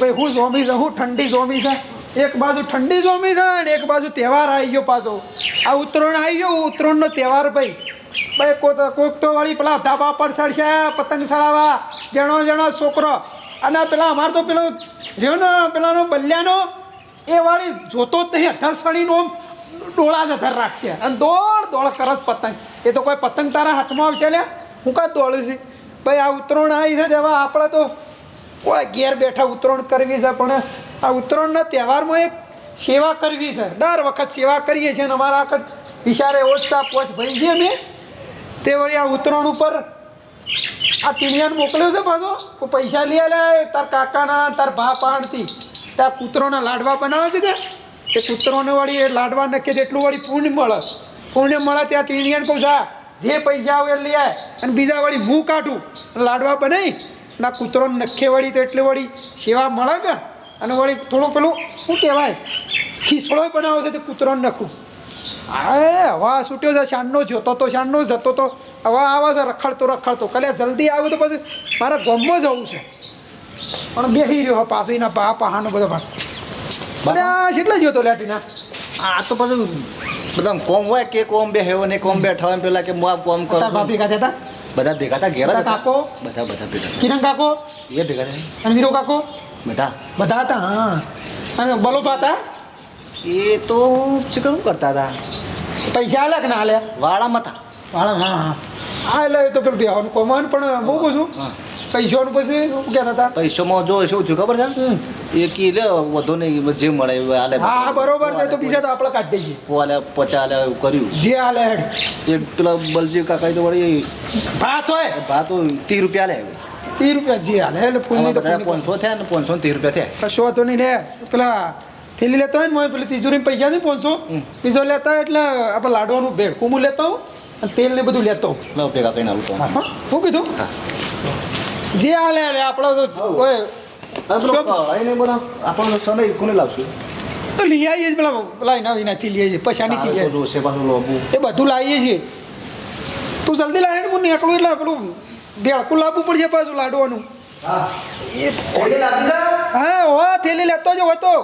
ભાઈ, હું જોમી છે, હું ઠંડી જોમી છે. એક બાજુ ઠંડી જોમી છે અને એક બાજુ તહેવાર આવી ગયો પાછો. આ ઉત્તરાયણ આવી ગયો ઉત્તરાયણનો તહેવાર ભાઈ. ભાઈ, કોક કોક તો વળી પેલા ધાબા પર ચડશે, પતંગ ચડાવવા. જણો જણો છોકરો. અને પેલા અમાર તો પેલો રહ્યો પેલાનો બલ્યાનો, એ વાળી જોતો જ નહીં આમ ડોળા જ અધર રાખશે. અને દોડ દોડ કરસ પતંગ. એ તો કોઈ પતંગ તારા હાથમાં આવશે ને હું કાં દોડું છું? ભાઈ, આ ઉત્તરાયણ આવી છે તેવા આપણે તો કોઈ ઘેર બેઠા ઉત્તરાયણ કરવી છે, પણ આ ઉત્તરાયણના તહેવારમાં એક સેવા કરવી છે. દર વખત સેવા કરીએ છીએ અને અમારા આખત વિચારે ઓછા પોચ ભાઈ છીએ મેં તે વળી આ ઉત્તરાયણ ઉપર આ ટીનિયાને મોકલ્યો છે પાછો પૈસા લઈ આવ્યા તાર કાકાના, તાર ભા પાણથી ત્યાં કૂતરોના લાડવા બનાવે છે કે? તે કૂતરોને વળી એ લાડવા નક્કી જેટલું વળી પુણ્ય મળે. પુણ્ય મળે ત્યાં ટીણિયાને કહું જા જે પૈસા આવે એ લઈ આવે અને બીજા વળી હું કાઢું, લાડવા બનાવી. ના કૂતરોને નખે વળી તો એટલે વળી સેવા મળે કે? અને વળી થોડું પેલું શું કહેવાય? ખીસડો બનાવો છે તે કૂતરોને નખું. હા હવા છૂટ્યો છે શાનનો જોતો તો શાનનો જતો તો. હવા આવે છે રખડતો રખડતો. કલ્યા જલ્દી આવે તો પછી મારે ગમમાં જવું છે. પણ બેસી રહ્યો પાછું એના બા પહાનો બધો ભાગ. અને આ કેટલે જોતો તો લેટીના આ તો પાછું બધા કોમ હોય કે કોમ બે હેવો ને કોમ બેઠા હોય પેલા કે હું કોમ કરો ભાભી કાતે હતા? બધા ભેગા હતા ઘેર બધા કાકો? બધા બધા ભેગા કિરણ કાકો? એ ભેગા થાય અને વીરો કાકો? બધા. બધા હતા હા. અને બલોપા હતા? એ તો શું કરું કરતા હતા? પૈસા આલે કે ના આલે વાળામાં હતા. વાળા હા હા. હા એટલે એ તો પેલું બેહવાનું કોમાન પણ બહુ હા. પૈસાનું પછી શું કહેતા હતા? પૈસામાં જો શું થયું ખબર છે? એ કી લે વધુ નહીં જે મળે એ હાલે. હા હા બરોબર છે તો બીજા તો આપણે કાઢી દઈએ. હાલે પચા હાલે એવું કર્યું. જે હાલે હેડ. એક પેલા બલજી કાકા તો વળી ભાત હોય? ભાત હોય ત્રીસ રૂપિયા લે ત્રીસ રૂપિયા જે હાલે એટલે તો પાંચસો થયા ને પાંચસો ને ત્રીસ રૂપિયા થયા. કશો તો નહીં લે પેલા થેલી લેતો હોય ને મોય પેલી તિજોરી પૈસા નહીં પહોંચો બીજો લેતા હોય એટલે આપણે લાડવાનું ભેળ કુમું લેતો હું અને તેલ ને બધું લેતો. લો ભેગા કઈ હા હા. શું કીધું? જે હાલે હાલે આપણો તો બધા આપણને સને કોને લાવશું? તો લઈ આવીએ પેલા પેલા એના એનાથી લઈએ છીએ પૈસા નથી લઈએ રોશે પાછું લોબુ. એ બધું લાવીએ છીએ. તું જલ્દી લાવે ને હું નીકળું એટલે પેલું ભેળકું લાવવું પડશે પાછું લાડવાનું. હા. હો થેલી લેતો જ હોય તો.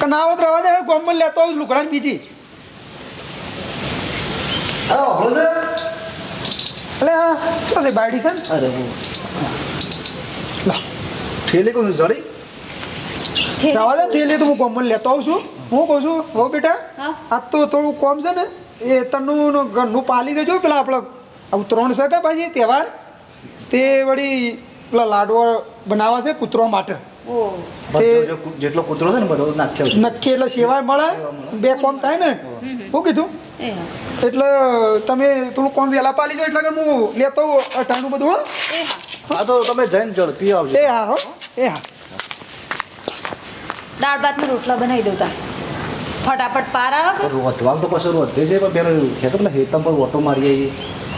કે ના હોત દે ગોમમાં લેતો હોય લુકડાની બીજી. હા. એટલે આ શું છે બાયડી છે અરે હું. લા ઠેલી કોણ જડી રવા દે થેલી તો હું કોમન લેતો આવું છું. હું કહું છું હો બેટા આ તો થોડું કોમ છે ને એ તનું ઘરનું પાલી દેજો પેલા આપણે આ ત્રણ છે કે પાછી તહેવાર? તે વળી પેલા લાડવો બનાવવા છે કૂતરો માટે. ઓ. જેટલો કૂતરો છે ને બધો નાખ્યો નક્કી એટલે સેવા મળે બે કોમ થાય ને. શું કીધું હા એટલે તમે થોડું કોમ વહેલા પાલી જો એટલે કે હું લેતો અટાણું બધું હો. એ હા. તો તમે જઈને ઝડપી આવજો. એ હા એ હા. દાળ ભાતના રોટલા બનાવી દઉં તા ફટાફટ પાર આવે રોધવા તો કશું રોધે છે પણ પેલો ખેતર પેલા હેતમ પર ઓટો મારી આવી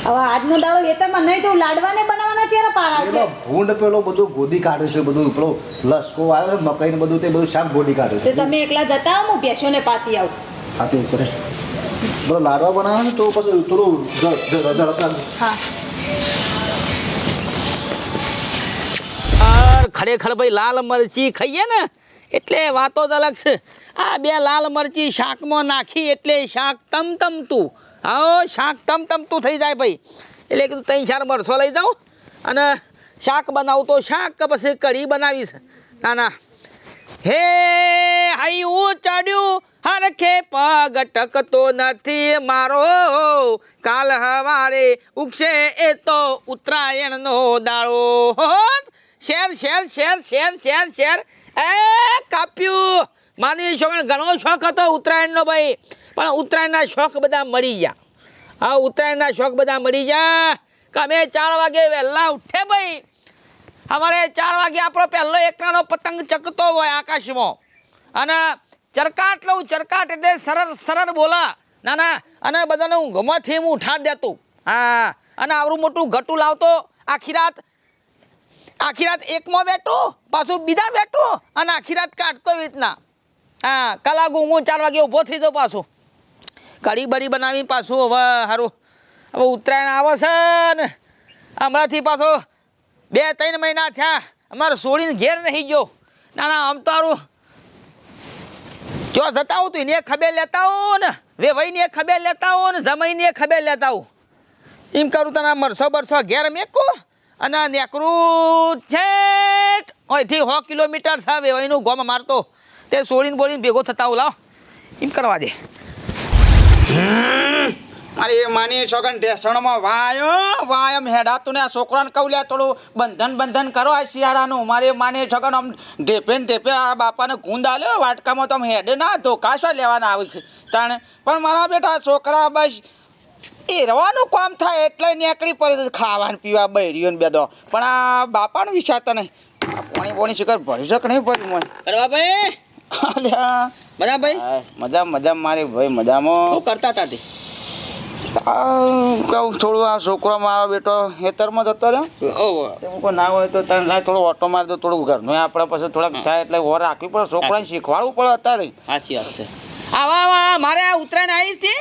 હવે આજનો દાડો એ નહીં જવું લાડવાને બનાવવાના ચેરા પાર આવશે. ભૂંડ પેલો બધું ગોદી કાઢે છે બધું પેલો લસકો આવ્યો છે મકાઈ ને બધું તે બધું શાક ગોદી કાઢે છે. તમે એકલા જતા આવો હું બેસીને પાતી આવું. પાતી કરે બધો લાડવા બનાવે ને તો પછી થોડું હા. ખરેખર ભાઈ લાલ મરચી ખાઈએ ને એટલે વાતો જ અલગ છે. આ બે લાલ મરચી શાકમાં નાખી એટલે શાક તમ તમતું હા શાક તમતમતું થઈ જાય ભાઈ. એટલે કીધું ત્રણ ચાર મરચો લઈ જાઉં અને શાક બનાવું તો શાક પછી કઢી બનાવીશ. ના ના. હે હાયું ચડ્યું. હરખે પગ ટકતો નથી મારો. કાલ હવારે ઉગશે એ તો ઉત્તરાયણનો દાળો હોટ. શેર શેર શેર શેર શેર શેર. એ કાપ્યું. માની છોકરા ઘણો શોખ હતો ઉત્તરાયણનો ભાઈ. પણ ઉત્તરાયણના શોખ બધા મળી ગયા. હા, ઉત્તરાયણના શોખ બધા મળી ગયા. કે અમે ચાર વાગે વહેલા ઉઠે ભાઈ. અમારે ચાર વાગે આપણો પહેલો એકલાનો પતંગ ચકતો હોય આકાશમાં. અને ચરકાટ લઉં, ચરકાટ એટલે સરળ સરળ બોલા. ના ના, અને બધાને હું ગમથી હું ઉઠાડ દેતું. હા, અને આવરું મોટું ઘટું લાવતો. આખી રાત આખી રાત એકમાં બેઠું, પાછું બીજા બેઠું, અને આખી રાત કાઢતો રીતના. હા, કલાક હું ચાર વાગે ઊભો થઈ જાઉં પાછું. કઢી બળી બનાવી પાછું હવે સારું હવે ઉત્તરાયણ આવે છે ને. હમણાંથી પાછો બે, ત્રણ મહિના થયા. અમારે છોડીને ઘેર નહીં ગયો. ના ના, આમ તારું જો જતા હું તું એને ખબર લેતા હો ને. વેવાઈને ખબર લેતા હો ને, જમાઈને ખબર લેતા હું. એમ કરું તને મરસો બરસો ઘેર મેકો અને નેકરું છે અહીંથી સો કિલોમીટર છે વેવાઈનું ગોમ મારતો. તે સોળીને બોળીને ભેગો થતા લાવ. એમ કરવા દે. મારી માની છોકન ઢેસણમાં વાયો વાયમ હેડાતું ને આ છોકરાને કહું લે થોડું બંધન બંધન કરો આ શિયાળાનું. મારી માની છોકન આમ ઢેપે ને ઢેપે આ બાપાને ગુંદ આલ્યો વાટકામાં તો આમ હેડે ના ધોકા શું લેવાના આવે છે. તાણે પણ મારા બેટા છોકરા બસ એ રવાનું કામ થાય એટલે નીકળી પડે ખાવાનું પીવા બૈરીઓ ને બેદો. પણ આ બાપાનું વિચારતા નહીં. પાણી પાણી શિખર ભરી શક નહીં ભરી મને કરવા ભાઈ મજા ભાઈ? મજા મજા મારી ભાઈ મજામાં. શું કરતા હતા તે. કહું થોડું આ છોકરો મારો બેટો ખેતરમાં જતો રહ્યો. એવું કોઈ ના હોય તો તને થોડું થોડો ઓટો મારી દો થોડું ઘરનું આપણે પછી થોડાક થાય એટલે ઓર રાખવી પડે. છોકરાને શીખવાડવું પડે અત્યારે. સાચી વાત છે. આવા આવા મારે આ ઉત્તરાયણ આવી હતી?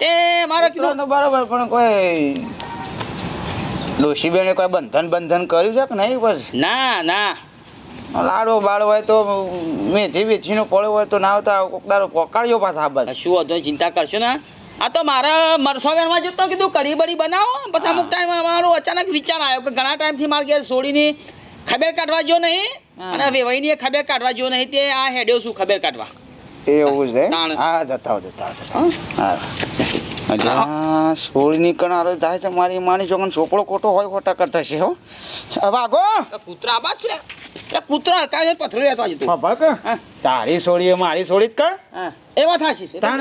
તે મારો કીધું બરાબર પણ કોઈ ડોશીબેને કોઈ બંધન બંધન કર્યું છે કે નહીં બસ ના ના. લાડો બાળો હોય તો મેથી વેચીનો પડ્યો હોય તો ના આવતા કોક દાડો પકાડ્યો પાછા બસ શું હતો ચિંતા કરશો ને. આ તો મારા મરસોવેરમાં જતો કીધું કઢી બળી બનાવો. પછી અમુક ટાઈમ મારો અચાનક વિચાર આવ્યો કે ઘણા ટાઈમથી મારે ઘેર છોડીને ખબર કાઢવા જો નહીં. અને વેવાઈની ખબર કાઢવા જો નહીં તે આ હેડ્યો શું ખબર કાઢવા. એવું છે. હા જતા હો જતા હો, જતા સોળની કણારો થાય છે મારી માની છોકરાનો છોકરો ખોટો હોય ખોટા કરતા છે હો. હવે આગો કૂતરા આબાદ છે. એ કૂતરા કાંઈ પથરો લેતો આજે તું તારી સોળી એ મારી સોળી જ કા? એવા થાશી છે. તાણ?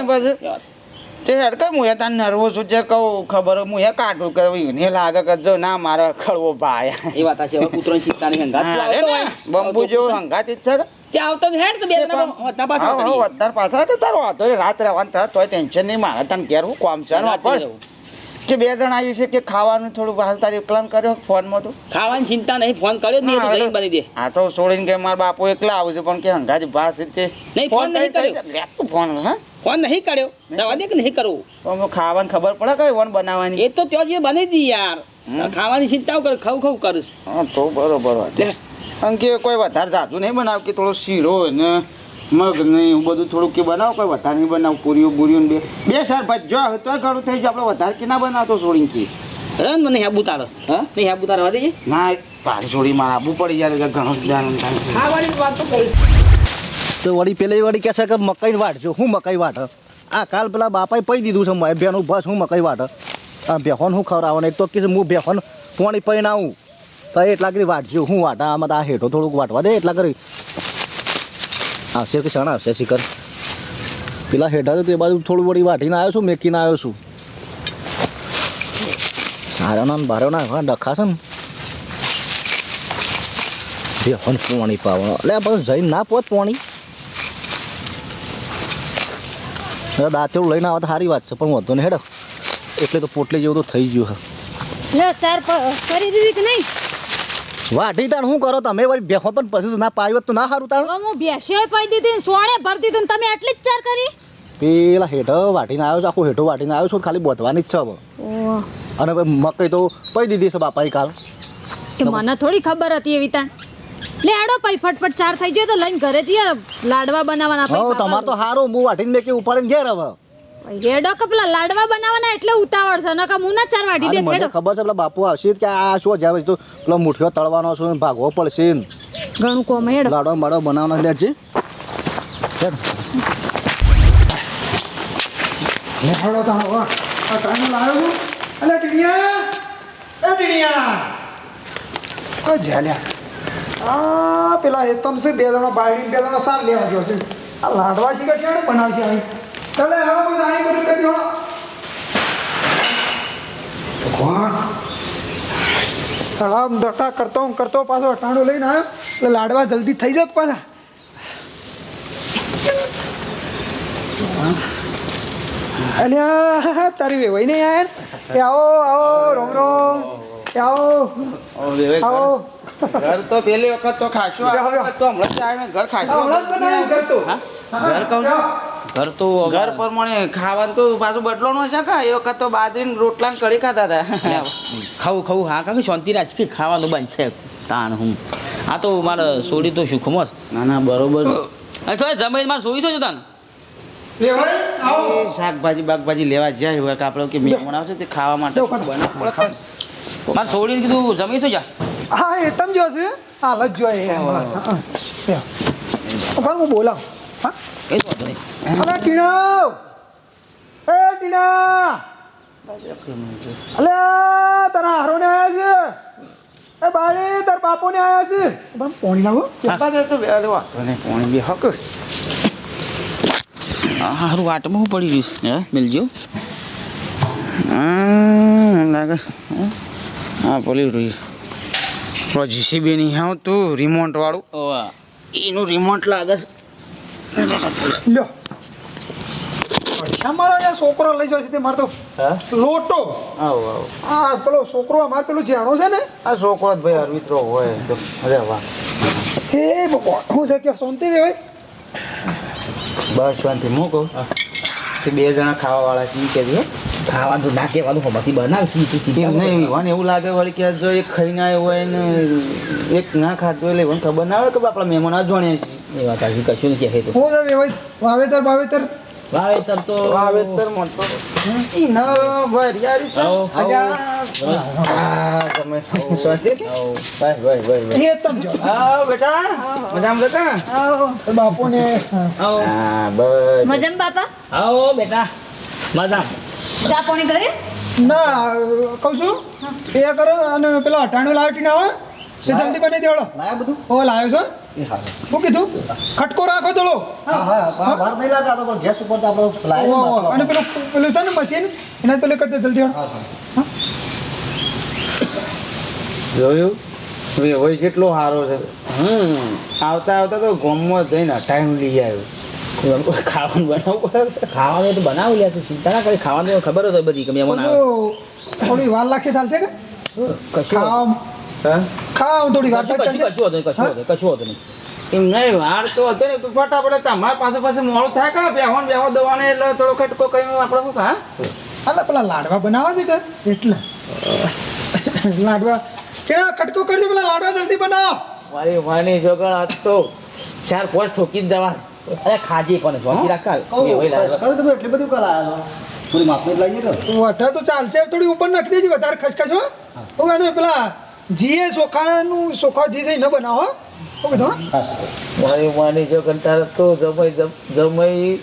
તે હેડ કે હું એ તાર નર્વસ છું જે કહું ખબર હું એ કાઢું કે એને લાગે કે જો ના મારે ખળવો ભાઈ એ વાત છે કૂતરો કૂતરાની ચિંતા નહીં હંગાત તું. બંબુ જો હંગાતી જ છે ને. આવતો ને હેડ તો બે જણા પાછા પાછા તો તારો વાંધો. રાત રહેવાનું તોય ટેન્શન નહીં મારે તને ઘેર હું કોમ છે ને. કે બે જણ આવ્યું છે કે ખાવાનું થોડું હાલ તારી પ્લાન કર્યો ફોનમાં તો? ખાવાની ચિંતા નહીં ફોન કર્યો નહીં તો જઈને બની દે. આ તો છોડીને કે મારા બાપુ એકલા આવું છે પણ કે હંગાજ ભાસ તે નહીં, ફોન નહીં કર્યો. તો ફોન હા? ફોન નહીં કર્યો. રવા દે કે નહીં કરવું? તો ખાવાનું ખબર પડે કઈ ફોન બનાવવાની? એ તો ત્યાં જે બની દી યાર. ખાવાની ચિંતા કર ખવ ખવ કરીશ. હા તો બરોબર વાત લે. કે કોઈ વધારે જાજુ નહીં બનાવ કે થોડો શીરો ને મગ ને એવું બધું થોડુંક કે બનાવો કોઈ વધારે નહીં બનાવ પૂરીઓ બુરીઓ બે. બે સાર ભાઈ જો તો ઘણું થઈ જાય. આપણે વધારે કે ના બનાવતો છોડીને કે. રન મને હેબુ તારો. હા? નહીં હેબુ તારો વધી ના તારી છોડી માં આબુ પડી જાય ઘણો જ ધ્યાન થાય. ખાવાની જ વાત તો કરી. તો વળી પેલી વળી કહે છે કે મકાઈ વાટજો હું મકાઈ વાટ? આ કાલ પેલા બાપાએ પઈ દીધું છે મારે બેનું બસ હું મકાઈ વાટ? આ બેહોન હું ખવડાવવાનું? એક તો કે હું બેહોન પોણી પૈણ આવું. તો એટલા કરી વાટજો હું વાટા? આમાં તો આ હેઠો થોડુંક વાટવા દે એટલા કરી. આવશે કે શણ આવશે, શિખર? પેલા હેઠા તો તે બાજુ થોડું વળી વાટીને આવ્યો છું, મેકીને આવ્યો છું. સારો ના બારો ડખા છે ને. હન પોણી પાવાનો એટલે બસ જઈને ના પોત પોણી. દાંતેડું લઈને આવે તો સારી વાત છે, પણ વધુ ને હેડો. એટલે તો પોટલી જેવું તો થઈ ગયું હે ચાર કરી દીધી કે નહીં? વાઢી તાણ શું કરો તમે? વળી બેહો પણ પછી ના પાયું તો ના સારું તાણ. હું બેસીઓ પાઈ દીધી ને સોણે ભરી દીધું ને તમે આટલી જ ચાર કરી? પેલા હેઠો વાટીને આવ્યો છું આખું હેઠો વાટીને આવ્યો છું ખાલી બોધવાની જ છે હવે. અને મકઈ તો પઈ દીધી છે બાપાએ કાલ. કે મને થોડી ખબર હતી એવી તાણ. લે આડો પાઈ ફટફટ ચાર થઈ ગયો તો લઈને ઘરે જઈએ લાડવા બનાવવાના તમારે તો સારું હું વાટીને મેં કે ઉપાડીને ઘેર હવે. રેડો કપલા લાડવા બનાવવાના એટલે ઉતાવળ છે નકા મુના ના ચાર વાટી દે મને ખબર છે પેલા બાપુ આવશે કે આ શું જાય તો પેલો મુઠિયો તળવાનો છે ભાગવો પડશે. ઘણું કોમ હેડો લાડો માડો બનાવવાનો લેટ છે હેડો. તા હવે આ તાને લાયો છું અલે ટીડિયા એ ટીડિયા ઓ જાલ્યા આ પેલા હેતમ છે બે જણા બાયડી બે જણા સાલ લેવા ગયો છે. આ લાડવા છે કે બનાવશે આવી ચાલે હવે બધું અહીં બધું કરી દો ભગવાન. તળાવ દટા કરતો હું કરતો પાછો અટાણું લઈને આવ્યો. એટલે લાડવા જલ્દી થઈ જાત પાછા. અલ્યા તારી વેવાઈ નહીં યાર એ આવો આવો રોમ રોમ. એ આવો. આવો ઘર. તો પેલી વખત તો ખાશું તો હમણાં ઘર હમણાં ઘર કહું. ઘર તો ઘર પ્રમાણે ખાવાનું તો પાછું બદલાવાનું છે કા? એ વખત તો બાજરીને રોટલા ને કઢી ખાતા હતા. ખાવું ખાવું હા કાંઈ શાંતિ રાજ કે ખાવાનું બંધ છે. તાણ હું. આ તો મારે સોડી તો સુખમત ના ના બરોબર. અચ્છા જમીન મારે સોડી છો તને શાકભાજી બાકભાજી લેવા જાય હોય કે આપણે કે મહેમાન આવશે તે ખાવા માટે ને. મારે સોડીને કીધું જમી છો જા. હા એ તમ જો છે. હાલ જ જોઈએ. ઊભા હું બોલાવ. હા? એ ટીણા! અલે તારા હારોને આયા છે? એ બાળી તાર બાપોને આયા છે? પણ પોણી લાવો. કેટલા દે તો બે હક. હારું વાટમાં હું પડી રહીશ. હે મિલજો. હમ, લાગે. હે? હા પેલી રહ્યું. પેલો જીસીબી નહીં આવતું રિમોટ વાળું. એનું રિમોટ લાગે છે. લ્યો. છોકરો લઈ જાય છે તે મારે તો? લોટો. આવો આવો. આ પેલો છોકરો અમારે પેલું જાણો છે ને? આ છોકરો ભાઈ અરવિત્રો હોય તો અરે વાહ હે ભગવાન હું છે કે શાંતિ રે ભાઈ? બસ શાંતિ હું કહું? તે બે જણા ખાવા વાળા છે કે ખાવાનું તો ના કહેવાનું હોવાથી બનાવશી તું નહીં એવું લાગે વળી કે જો એક ખાઈને આવ્યો હોય ને એક ના ખાધો એટલે ખબર ના આવે કે આપણા મહેમાન અજવાણ્યા છે. એ વાત આવી કશું નથી કહે તો. હું ભાઈ વાવેતર વાવેતર વાવેતર તો વાવેતર મોટો ઈ ન વરિયાળી છે. આવો, અલ્યા. તમે હતી? ભાઈ, ભાઈ, ભાઈ, ભાઈ. એ તમ જો. આવો બેટા. મજામ બેટા? બાપુ ને આવો. હા બસ. મજામ બાપા? આવો બેટા. મજામ ચા પાણી કરે? ના કહું છું. એ કરો અને પેલા અટાણું લાવટી ના આવે. તે જલ્દી બનાવી દેવડો લાયા બધું. ઓ લાયો છો? એ હા. શું કીધું? ખટકો રાખો થોડો હા હા બહાર નહીં લાગે તો પણ ગેસ ઉપર તો આપણે લાયો અને પેલું પેલું છે ને મશીન એના પેલું કરી જલ્દી હા હા. જોયું? હોય કેટલો સારો છે. હમ આવતા આવતા તો ગોમમાં જઈને ટાઈમ લઈ આવ્યો. ખાવાનું બનાવવું પડે ખાવાનું તો બનાવી લે તું ચિંતા ના કરી. ખાવાનું ખબર જ હોય બધી કે મેં આવે થોડી વાર લાગશે ચાલશે ને કશું ખાવા હા? ખાવા થોડી વાર કશું કશું હતું કશું હતું કશું હતું નહીં. નહીં વાર તો હતો ને તું ફટાફટ તમારા પાસે પાસે મોડું થાય કા? બેહોન બેહો દવાને એટલે થોડો ખટકો આપણે શું કા હાલે પેલા લાડવા બનાવવા છે કે? એટલે. લાડવા. કેળા ખટકો કરજો પેલા લાડવા જલ્દી બનાવો. મારી માની જોગણ આજ તો ચાર પાંચ ઠોકી જ દવા. અરે ખાજી પણ રાખ? તમે એટલી બધું કરાયા. થોડી વધારે તો ચાલશે થોડી ઉપર નાખી દેજે વધારે ખસખસ હો. પેલા જીએ સોખાનું સોખા જી છે ન બનાવો હો. મારી માની જો તારે તો જમઈ જમઈ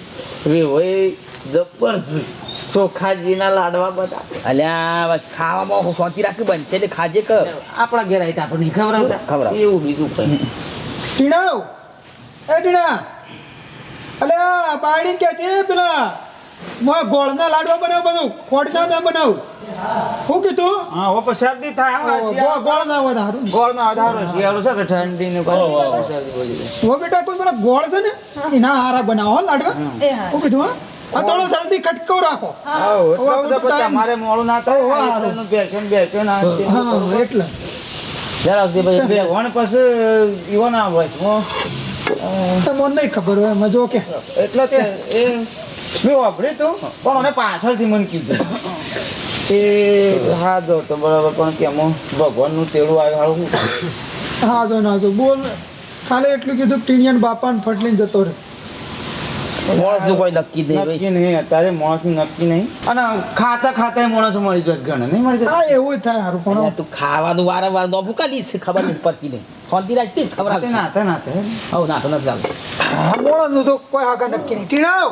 વેવાઈ જબરજસ્ત ચોખાજીના લાડવા બધા. અલ્યા બસ ખાવામાં શાંતિ રાખી બનશે એટલે ખાજે કર. આપણા ઘેર આવી આપણને ખબર ખબર એવું બીજું કઈ. ટીણાવ. એ ટીણા. અલ્યા બાળી કે છે પેલા? માં ગોળના લાડવા બનાવ બધું. ખોડના ના બનાવ. શું કીધું? હા ઓ શરદી થાય ઓ, ગોળ ગોળ ના હોય સારું ગોળનો આધારો શિયાળો છે કે ઠંડી ને હો બેટા કોઈ પેલા ગોળ છે ને એના હારા બનાવો લાડવા. શું કીધું હા? થોડો જલ્દી ખટકો રાખો. તમારે મોડું ના થાય આ તે. હા એટલે. જરાક દે પછી બે વણ પછી ઈવો ના હોય હું. તમને નહીં ખબર હોય એમાં જો કે એટલે તે એ મેં વાપર્યું તું પણ મને પાછળથી મને કીધું. એ હા જો તો બરાબર પણ કેમ ભગવાનનું તેડું આવ્યું હારું હા જો ના જો બોલ. ખાલી એટલું કીધું ટીનિયન બાપાને ફટલીને જતો રહે. માણસનું કોઈ નક્કી નહીં નક્કી નહીં અત્યારે માણસનું નક્કી નહીં. અને ખાતા ખાતા માણસ મળી જાય ઘણા નહીં મળી જાય? એવું થાય સારું પણ તું ખાવાનું વારંવાર નો ભૂકા દઈશ ખબર નહીં પડતી નહીં. શાંતિ રાખી ખબર નાતે નાતે હવ ના તો નથી હા મોણસનું તો કોઈ આગળ નક્કી નહીં. ટીણાવ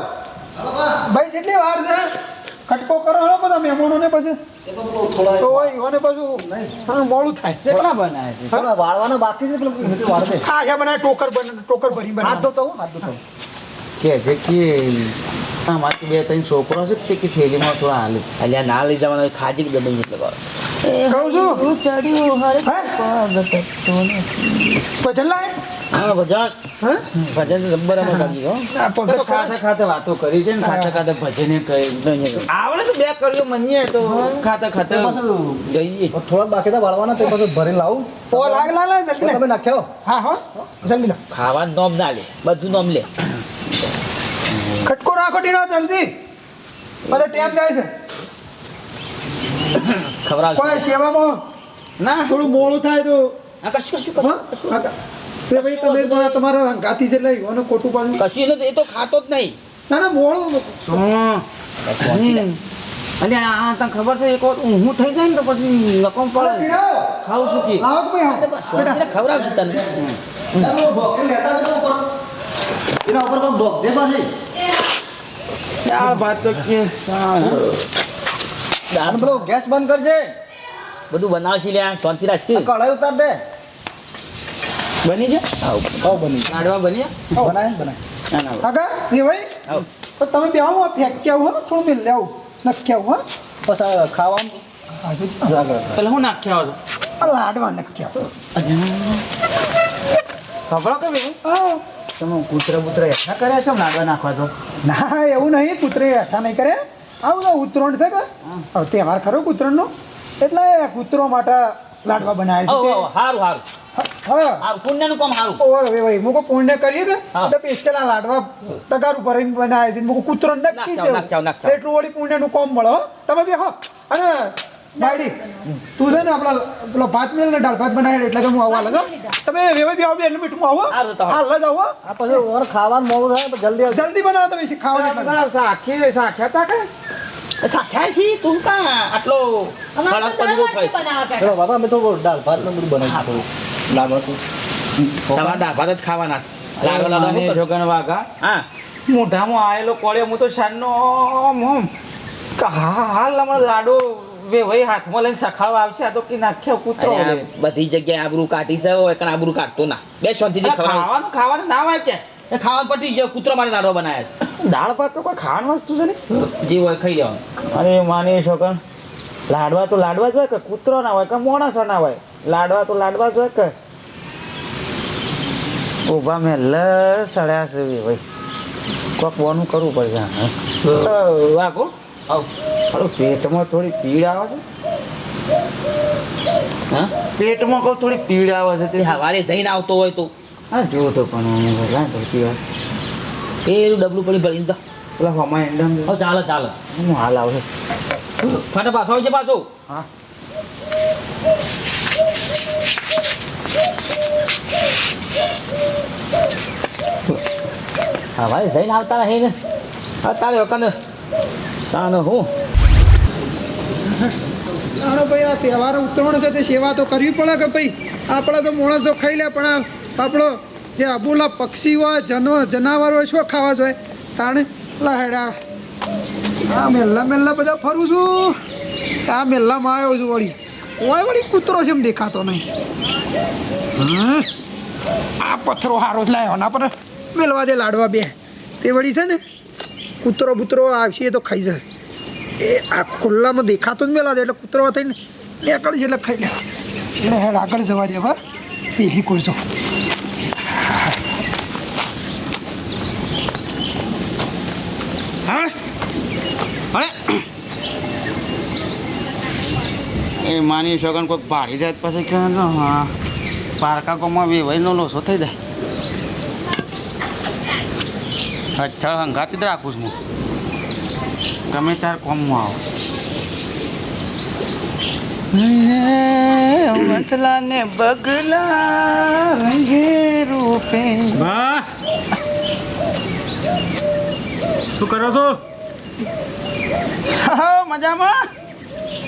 ભાઈ જેટલી વાર છે કટકો કરો હળો બધા મહેમાનોને પછી. તો પેલું થોડા તો હોય ઈવોને પાછું હા મોડું થાય. કેટલા બનાવે છે. થોડા વાળવાના બાકી છે પેલું મીઠું વાળ દે. બનાવે ટોકર બને ટોકર ભરી હાથ ધોતો હાથ ધોતો કે છે કે આમાં તો બે ત્રણ છોકરો છે તે કે થેલીમાં થોડા હાલે. અલ્યા ના લઈ જવાના ખાજી જ ગમે એટલે કહો કહું છું. લાય હા ભજન. હે? ભજન જબ્બર અમે કરીએ હો આ પગ ખાતા ખાતા વાતો કરી છે ને ખાતા ખાતા ભજન કહી આવડે તો બે કર્યો મનીએ તો ખાતા ખાતા જઈએ. થોડા બાકી તો વાળવાના તે પાછું ભરીને લાવું. ઓ લાગ લાગ લાગ જલ્દી તમે નાખ્યો? હા હા. જલ્દી લો ખાવાનું નોમ ના લે બધું નોમ લે. ખટકો રાખો ટીણા જલ્દી. બધા ટેમ જાય છે. ખબર કોઈ સેવામાં ના થોડું મોડું થાય તો. આ કશું કશું કશું તે ભાઈ તમે પણ તમારા ગાતી છે લઈ અને ખોટું પાછું. કશું નથી એ તો ખાતો જ નહીં. ના ના મોડું. અને આ તને ખબર છે એક વાર ઊંઘું થઈ જાય ને તો પછી નકમ પડે. ખાવું લાવો ભાઈ ખવડાવશું તને. એના ઉપર કોઈ બોક દે પાછી. ચાલ ભાત તો કે પેલો ગેસ બંધ કરજે. બધું બનાવશી લે આ શાંતિ રાખી કઢાઈ ઉતાર દે. બની છે હા બની લાડવા બની બનાય? ને બનાય ના ના કાકા એ ભાઈ? તો તમે બે આવો ફેંકી આવો હો થોડું મિલ લેવું. નક્કી આવું બસ ખાવાનું. પેલા એટલે હું નાખ્યા આવો આ લાડવા નક્કી આવો. ખબર કે ભાઈ હા. તમે કૂતરા બુતરા એકઠા કર્યા છો લાડવા નાખવા તો? ના એવું નહીં કૂતરે એઠા નહીં કરે આવું ઉત્તરોણ છે કે? હવે તહેવાર ખરો કૂતરણનો એટલે કૂતરો માટે લાડવા બનાવે છે સારું હારું હારું. તે- હા. પુણ્યનું કામ હારું ઓય ભાઈ ભાઈ મુકો પુણ્ય કરીએ ને હા. એટલે લાડવા તગાર ઉપર રહીને બનાવે છે મુકો કૂતરો નક્કી નાખ્યાવ, નાખ્યાવ, નાખ્યાવ. એટલું વળી પુણ્યનું કોમ મળે તમે બે હો અને ડાયડી તું છે ને આપણા પેલો ભાત મેલ ને દાળ ભાત બનાવી એટલે કે હું આવવા લાગો તમે વેવાઈ બી આવો બે એટલે મીઠું આવો હાલ જ આવો આ પછી ઓર ખાવાનું મોડું થાય જલ્દી જલ્દી બનાવો તમે ખાવાની. સાખી સાખ્યા તા કે? સાખ્યા છે તું કા આટલો ખડક થાય બાબા અમે તો દાળ ભાત ને બધું બનાવી તમારા જ ખાવાના. જોગણ વાઘા હા. મોઢામાં આવેલો કોળ્યો હું તો શાનનો હાલ અમારો લાડો વેવાઈ હાથમાં લઈને સખાવા આવશે. આ તો કે નાખ્યો કૂતરો. બધી જગ્યાએ આબરૂ કાઢી છે હોય કણ આબરૂ કાઢતો ના. બે શાંતિથી ખાવાનું ખાવાનું ના હોય કે. એ ખાવાનું પટી ગયો કૂતરો મારે લાડો બનાવ્યા દાળ ભાત તો કોઈ ખાવાની વસ્તુ છે ને? જે હોય ખાઈ જવાનું અરે માની છોકરા લાડવા તો લાડવા જ હોય કે કૂતરો ના હોય કે મોણસ ના હોય? લાડવા તો લાડવા જ હોય કે? ઊભા લ સડ્યા છે ભાઈ કોક બોનું કરવું પડશે. વાગો હાલો પેટમાં થોડી પીડ આવે છે. હા? પેટમાં કહું થોડી પીડ આવે છે તે. તે જઈને આવતો હોય તો. હા જો તો પણ તો એ ડબલું પડી ભરીને જા. પેલા હમા ચાલે ચાલે. હું હાલ આવશે. ફટાફટ આવજે પાછું. હા. હવારે જઈને આવતા હે ને. અત્યારે વખત તાને ભાઈ, આ તહેવાર ઉત્તરાયણ છે તે સેવા તો કરવી પડે કે ભાઈ? આપણે તો માણસો ખાઈ લે, પણ આપણો જે અબુલા પક્ષી હોય, જનો, જનાવર શું ખાવા જોઈએ? તાણે લહેડા આ મેલ્લા મેલ્લા બધા ફરું છું. આ મેલ્લામાં આવ્યો છું વળી. ઓય વળી કૂતરો છે એમ દેખાતો નહીં. હા આ પથ્થરો હારો જ લાવ્યો ના પર મેલવા દે લાડવા બે. તે વળી છે ને, કૂતરો બૂતરો આવશે તો ખાઈ જાય. એ આ ખુલ્લામાં દેખાતો જ મેલા દે એટલે કૂતરો થઈને નીકળી છે એટલે ખાઈ લે. એટલે હેડ આગળ જવા દે હા પેલી કરજો. હા? અરે એ માની ને કોઈક ભાડી જાય પછી કે હા પારકા કોમાં વેવાઈનો લોસો થઈ જાય. અચ્છા હંગાતી જ રાખું છું હું. ગમે તાર કોમમાં આવો. મસલા ને બગલા રંગે રૂપે શું કરો છો? હા મજામાં?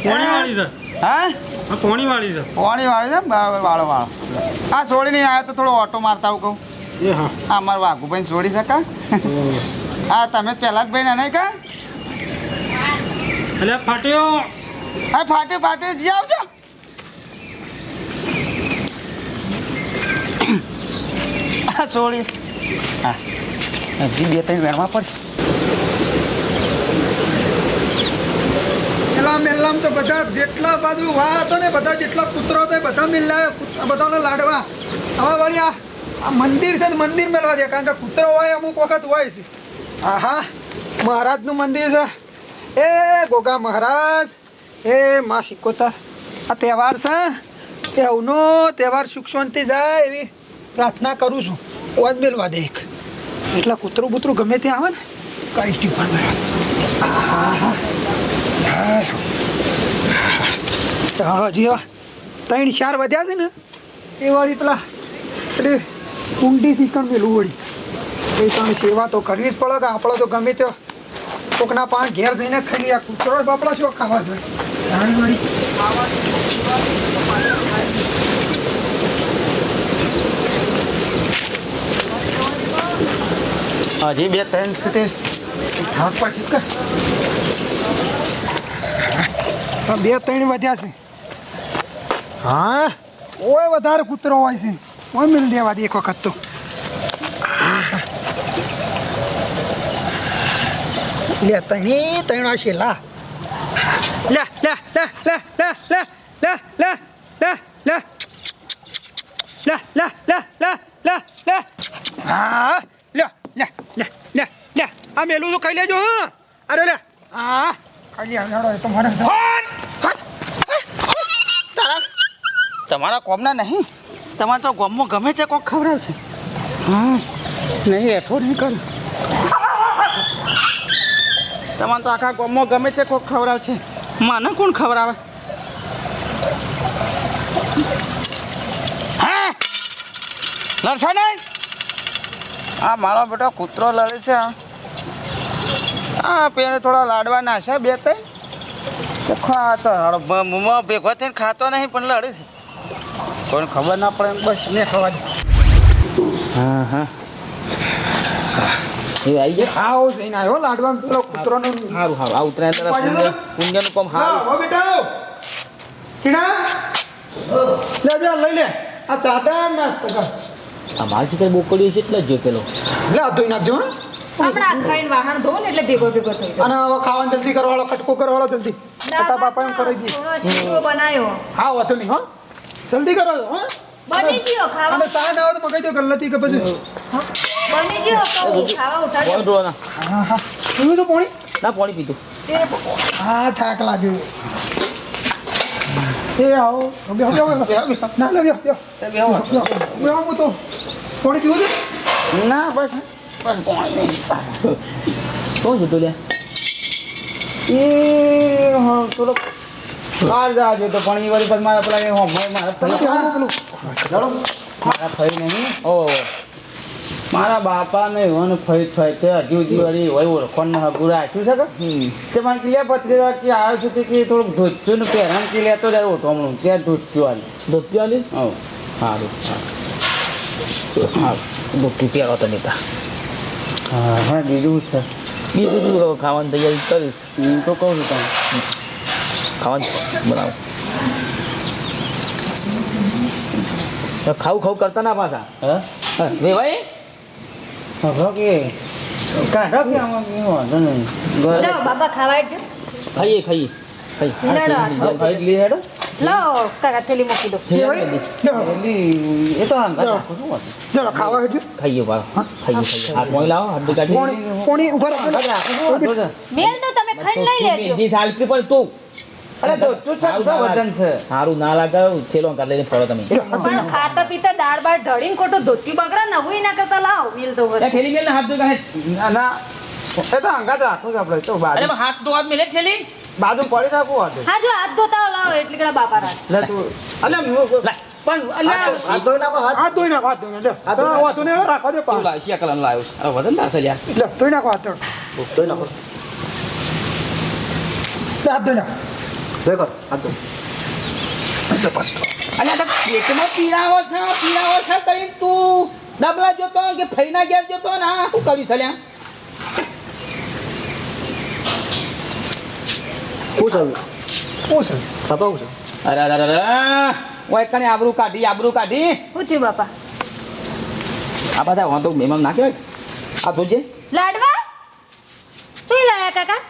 પોણી વાળી છે? હા? પોણી વાળી છે. પાણી વાળે છે વાળો વાળો. આ છોડી નહીં આવ્યો તો થોડો ઓટો મારતા આવું કહું. હા. આ અમારા વાઘુભાઈ છોડી શકા હા તમે પહેલા જ ભાઈ નહીં કા? એટલે ફાટ્યો. હા ફાટ્યું ફાટ્યું જી આવજો. હા છોડી હા. હજી બે ત્રણ વેણમાં પડશે. પેલા મેલ્લામ તો બધા જેટલા બાજુ વા હતો ને, બધા જેટલા કૂતરો હતો બધા મિલ્લા બધાને લાડવા. હવે વળી આ મંદિર છે મંદિર મેળવા દે, કારણ કે કૂતરો હોય અમુક વખત હોય છે. આહા, મહારાજનું મંદિર છે. એ ગોગા મહારાજ, એ મા શીખોતા આ તહેવાર છે તે અવનો તહેવાર સુખ શાંતિ જાય એવી પ્રાર્થના કરું છું. ઓજ મેળવા દે એક. એટલા કૂતરું બૂતરું ગમે ત્યાં આવે ને, કઈ ટીપણ મેળવા હા. હજી ત્રણ ચાર વધ્યા છે ને એ વાળી પેલા એટલે ઊંડી શીખણ પેલું વળી. એ તમે સેવા તો કરવી જ પડે કે આપણે તો ગમે તે કોકના પાંચ ઘેર જઈને ખાઈ આ કૂતરો બાપડા છો ખાવા છે. હજી બે ત્રણ સીટે ઠાક પછી બે ત્રણ વધ્યા છે. હા ઓય વધારે કૂતરો હોય છે ઓય મિલ દેવા દે એક વખત તો લે તણી તણા છે લા લે લે લે લે લે લે લે લે લે લે લે લે લે લે લે લે હા લે લે લે લે લે આ મેલું તો ખાઈ લેજો હા અરે લે હા ખાઈ લે હેડો એ તો મને તારા તમારા કોમના નહીં? તમારે તો ગોમમાં ગમે તે કોક ખબર છે. હા, નહીં એફો નહીં કર. તમારે તો આખા ગોમમાં ગમે તે કોક ખવડાવ છે. મને કોણ ખવડાવે? હા? લડશો નહીં? આ મારો બેટો કૂતરો લડે છે આ. પેણે થોડા લાડવાના છે બે ત્રણ. ખાતો ભેગો થઈને ખાતો નહીં, પણ લડે છે. કોઈને ખબર ના પડે એમ બસ ને ખવા હા હા. એ આવી ગયા? આવો જઈને આવ્યો લાડવા પેલો કૂતરોનો. સારું સારું આ ઉતરાયણ તરફ પુંજ્ય પુંજ્યનું કામ હો બેટા. કીડા લે જા લઈ લે. આ ચાદા ના આ મારી સાથે બોકડી છે એટલે જ પેલો. લે આ ધોઈ નાખજો હા. ખાઈને વાહન ધોવું ને એટલે ભેગો ભેગો થઈ ગયો અને હવે ખાવાનું જલ્દી કરવાળો કટકો કરવાળો જલ્દી. તાતા બાપા એમ કરી બનાવ્યો હા વાંધો નહીં હો. જલ્દી કરો હા. બની ગયો ખાવા. અને સા ના આવે તો મગાઈ દો ગલ્લતી કે પછી. બની ગયો ખાવા ઉઠાડજો પોણી ડોળા હા હા. પીવું તો પાણી? ના પોણી પીધું. એ હા થાક લાગ્યો. એ આવો. બેહો ના બેહો બેહો. બેહો. બેહો હું તો પાણી પીવું છે? ના બસ. શું તું લે? એ હા થોડો બહાર જાજો તો પણ એ વળી પણ મારા પેલા હોમમાં મારા ફઈ પેલું ચાલો મારા ફઈ નહીં ઓ મારા બાપાને એવાનું ફઈ થાય તે હજુ હજી વળી હોય ઓળખણ હગું રાખ્યું છે કે? તે મને કીધા પત્રિકા કે આવ્યો છું કે થોડુંક ધોત્યું ને પહેરણ કે લેતો જાય ઓટો હમણાં ત્યાં ધોત્યું આલી. ધોત્યું આલી? હા સારું સારું સારું ધોતી પહેરો તો નેતા હા હા બીજું છે? બીજું ખાવાની તૈયારી કરીશ હું તો કહું છું તમે ખાવાનું બનાવો ખાવું ખાવું કરતા ના પાછા હા હવે કે કાઢો કે આમાં કંઈ વાંધો નહીં બાબા ખાવા ખાઈએ ખાઈએ ખાઈએ અરે તો તું ચાલ શું છે. સારું ના લાગે થેલો કાઢ લઈને ફરો તમે. પણ ખાતા પીતા દાળ બાળ ઢળીને ખોટું ધોતી બગડા નવું ના કરતા લાવો મેલ તો એ થેલી મેલ હાથ ધોઈ ના ના. એ તો આંગા જ રાખો કે આપણે તો બાજુ. પણ હાથ ધોવા મેલે થેલી? બાજુ પડી રાખો વાંધો હા જો હાથ ધોતા લાવ એટલે કે બાપા રાખ. એટલે તું. અલ્યા પણ અલ્યા હાથ ધોઈ નાખો હાથ. હાથ ધોઈ નાખો હાથ ધોઈ નાખો. હાથ ધોઈ નાખો. ને રાખવા દે તું પા લાવ શિયા કલર લાવ્યો અરે વજન ના છે લે ધોઈ નાખો હાથ ધોઈ. નાખો. હાથ ધોઈ નાખો. ધોઈ કર. હાથ ધોઈ અને આ તો પેટમાં પીડાવો છે પીડાવો છે કરી તું ડબલા જોતો કે ફઈના ઘેર જોતો ને આ શું કર્યું થલ્યા શું થયું શું છે? બાપા શું છે? અરે અરે અરે ઓય કને આબરૂ કાઢી આબરૂ કાઢી. શું થયું બાપા? આ બધા વાંધો મેમાં ના કહેવાય. આ જોજે લાડવા? શું લાયા કાકા?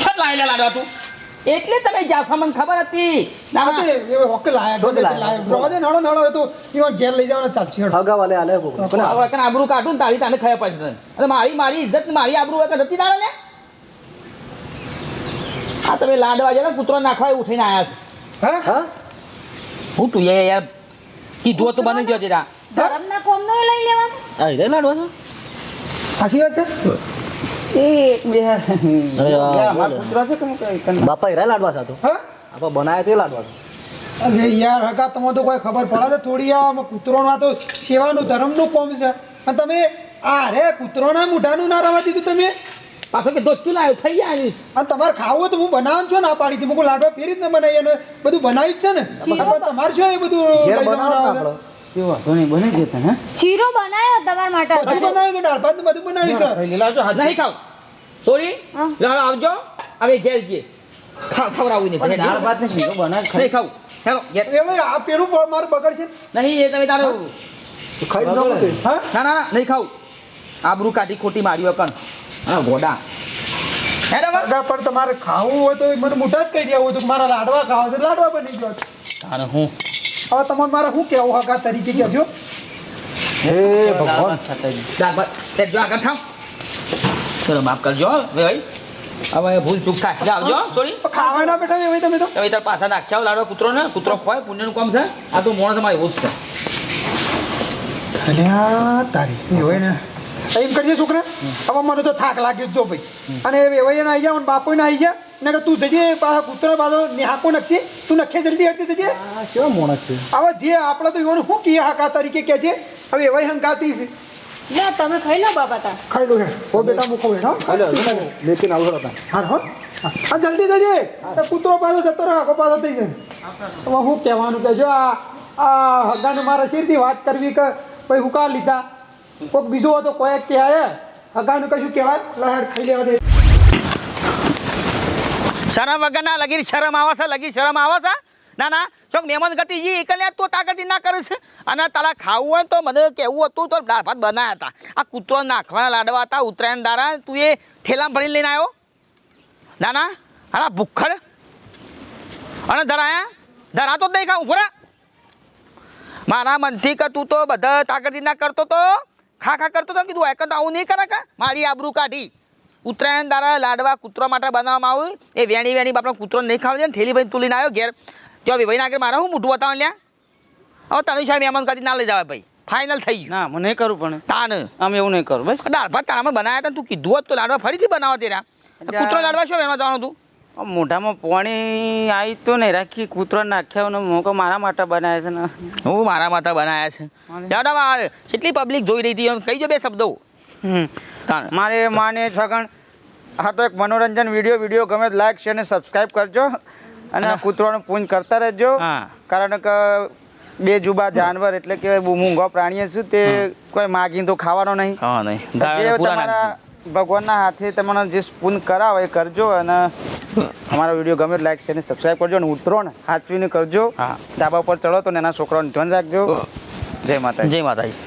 છત લાયેલા લાડવા તું. એટલે તમે જાસા મને ખબર હતી. ના તે એ હોકે લાયા ગમે લાયા. રવા નળો નળો તો ઈઓ ઘેર લઈ જવાનો ચાલશે હેડો. હગા વાલે આલે બો હવે કન આબરૂ કાઢું તારી તાને ખબર પડશે તને. અને મારી મારી ઇજ્જત મારી આબરૂ વગર નથી તારે લે આ તમે લાડવા જેલા કૂતરો નાખવા ઉઠીને આયા છે. હા? હા? હું તું એ યાર. કીધું તો બની ગયો જરા. ધરમના કોમનો લઈ લેવાનું? આ હિરે લાડવા છે સાચી વાત છે? એક બે. કઈ કઈ- બાપા હિરા લાડવા છે આ તો. હા? આપા બનાયા તે લાડવા અરે યાર હકા તમને તો કોઈ ખબર પડે છે થોડી આમાં કૂતરોમાં તો સેવાનું ધર્મનું કોમ છે. અને તમે આ રે કૂતરોના મૂઢાનું ના રવા દીધું તમે? પાછો કે દોસ્તું લાવ્યો થઈ જાય અને તમારે ખાવું હોય તો હું બનાવું છું ના પાડી હતી મુકું લાડવા ફેરી જ ને બનાવી બધું બનાવ્યું જ છે ને. તમારે શું એ બધું વાંધો નહીં બની જશે હે? શીરો બનાવ્યો તમારા માટે. બધું બનાવ્યું દાળ ભાત બધું બનાવ્યું છે? લીલા હાથ નહીં ખાવ. સોરી? હા. આવજો. હવે ઘેર જઈએ. ખાવ ખવડાવું નહીં પણ દાળ ભાત ને શીરો બનાવે નહીં ખાવ. હેલો એ આ પેલું મારું બગડ છે. નહીં એ તમે તારું. ખાઈ જ હા? ના ના ના નહીં ખાવ. આબરૂ કાઢી ખોટી માર્યો કન હા ગોડા. પણ તમારે ખાવું હોય તો મને મોટા જ કહી દેવું હતું મારા લાડવા ખાવા છે લાડવા બની ગયો હું? હવે તમારે મારે શું કહેવું હકા તરીકે કહેજો હે ભગવાન. લેજો આગળ થાવ. ચલો માફ કરજો હો, ભાઈ હવે. ભૂલ ચૂક થાય. લે આવજો સોરી. ખાવાના ખાવા ના બેઠા હોય તમે તો? તમે તાર પાછા નાખ્યા લાડો કૂતરો ને કૂતરો ખોય પુણ્યનું કામ છે. આ તો મોણ અમારે એવું જ છે. અલ્યા તારી. એ હોય ને. એમ કરજે છોકરા. હવે મને તો થાક લાગ્યો જ જો ભાઈ. અને એ વેવાઈને આવી જા અને બાપોને આવી જા ને કે તું જજે પાછા કૂતરો પાછો નિહાકો નખશે તું નખે જલ્દી હટતી જજે. શું મોણસ છે? હવે જે આપણે તો એવાનું શું કીએ હાકા તરીકે કહેજે? હવે એવાય હંકાતી છે. લે તમે ખાઈ લો બાબા તા. ખાઈ લો હે. ઓ બેટા મૂકો બેઠો લેકિન આવો હતા હા હો. હા જલ્દી જજે તો કૂતરો પાછો જતો રહે આખો પાછો થઈ જાય. હવે શું કહેવાનું કે જો આ આ હગાનું મારા શેરથી વાત કરવી કે ભાઈ હુકા લીધા? કોઈક બીજો હતો તો કોઈ કે આયે, અગાનું કશું કહેવાય? લહેડ ખાઈ લેવા દે. શરમ વગરના લગી શરમ આવે છે લગી શરમ આવે છે? ના ના, ચોક મહેમાન ગતિ જી એકલે તો તાકતી ના કરે છે? અને તારા ખાવું હોય તો મને કેવું હતું, તો દાળ ભાત બનાવ્યા હતા. આ કૂતરો નાખવાના લાડવા હતા, ઉત્તરાયણ દારા, તું એ થેલામાં ભરીને લઈને આવ્યો? ના ના હા ભૂખડ. અને ધરાયા ધરાતો જ નહીં ખાવું ભરા મારા મનથી કે તું તો બધા તાકતી ના કરતો તો? ખા ખા કરતો તો કીધું એક તો આવું નહીં કરે કે? મારી આબરૂ કાઢી. ઉત્તરાયણ દારા લાડવા કૂતરો માટે બનાવવામાં આવ્યું. એ વેણી વેણી બાપનો કૂતરો નહીં ખાવા દે ને થેલી ભાઈ તુલીને આવ્યો ઘેર. ત્યાં ભાઈ નાગર મારે હું મોટું બતાવવા લ્યા? હવે તને સાહેબ મહેમાન કદી ના લઈ જવાય ભાઈ. ફાઇનલ થઈ ગયું. ના મને નહીં કરવું પણ. તાન. આમ એવું નહીં કરું બસ. દાળ ભાત તારામાં બનાવ્યા હતા તું કીધું હતું તો લાડવા ફરીથી બનાવવા તેરા. કૂતરો લાડવા શું એમાં જવાનું તું મોઢામાં પાણી આવી તો નહીં રાખી કૂતરો નાખ્યા ને મોકો મારા માટે બનાવે છે ને. હું મારા માટે બનાવ્યા છે. આવે કેટલી પબ્લિક જોઈ રહી હતી એમ? કહી જો બે શબ્દો. હમ. મારે માને છગણ હા તો એક મનોરંજન વીડિયો વીડિયો ગમે લાઈક શેર અને સબસ્ક્રાઈબ કરજો અને કૂતરોનું પૂંજ કરતા રહેજો. કારણ કે બે જુબા જાનવર એટલે કે બહુ મૂંગા પ્રાણીઓ શું તે કોઈ માગીને તો ખાવાનો નહીં. નહીં. તમારા ભગવાનના હાથે તમને જે સ્પૂન કરાવો એ કરજો અને અમારો વીડિયો ગમે લાઈક શેર ને સબસ્ક્રાઈબ કરજો અને ઉતરોણ હાચવીને કરજો. ધાબા ઉપર ચડો તો એના છોકરાઓને ધ્યાન રાખજો. જય માતા જય માતાજી.